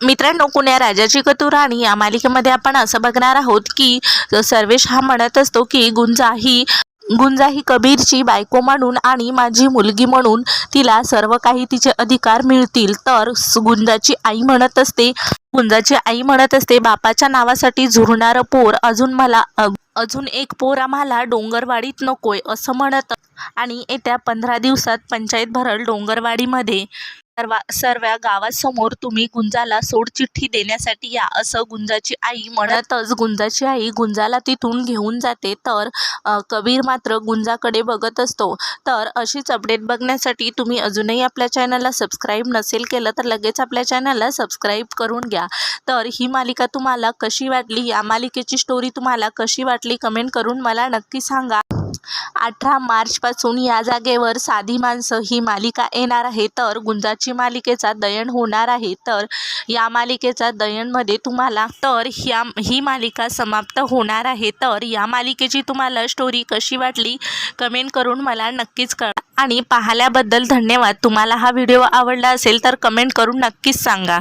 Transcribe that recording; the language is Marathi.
मित्रांनो कुण्या राजाची कतुराणी या मालिकेमध्ये आपण असं बघणार आहोत की सर्वेश हा म्हणत असतो की गुंजा ही गुंजा ही कबीरची बायको म्हणून आणि माझी मुलगी म्हणून तिला सर्व काही तिचे अधिकार मिळतील. तर गुंजाची आई म्हणत असते गुंजाची आई म्हणत असते बापाच्या नावासाठी झुरणारं पोर अजून मला अजून एक पोर आम्हाला डोंगरवाडीत नकोय असं म्हणत आणि येत्या पंधरा दिवसात पंचायत भरल डोंगरवाडीमध्ये. सर्व सर्व गावासमोर तुम्ही गुंजाला सोडचिठ्ठी देण्यासाठी या असं गुंजाची आई म्हणतच गुंजाची आई गुंजाला तिथून घेऊन जाते तर कबीर मात्र गुंजाकडे बघत असतो. तर अशीच अपडेट बघण्यासाठी तुम्ही अजूनही आपल्या चॅनलला सबस्क्राईब नसेल केलं तर लगेच आपल्या चॅनलला सबस्क्राईब करून घ्या. तर ही मालिका तुम्हाला कशी वाटली? या मालिकेची स्टोरी तुम्हाला कशी वाटली? कमेंट करून मला नक्की सांगा. अठरा मार्चपासून या जागेवर साधी माणसं ही मालिका येणार आहे. तर गुंजाची मालिकेचा दयन होणार आहे. तर या मालिकेचा दयनमध्ये तुम्हाला तर ह्या ही मालिका समाप्त होणार आहे. तर या मालिकेची तुम्हाला स्टोरी कशी वाटली कमेंट करून मला नक्कीच कळा आणि पाहिल्याबद्दल धन्यवाद. तुम्हाला हा व्हिडिओ आवडला असेल तर कमेंट करून नक्कीच सांगा.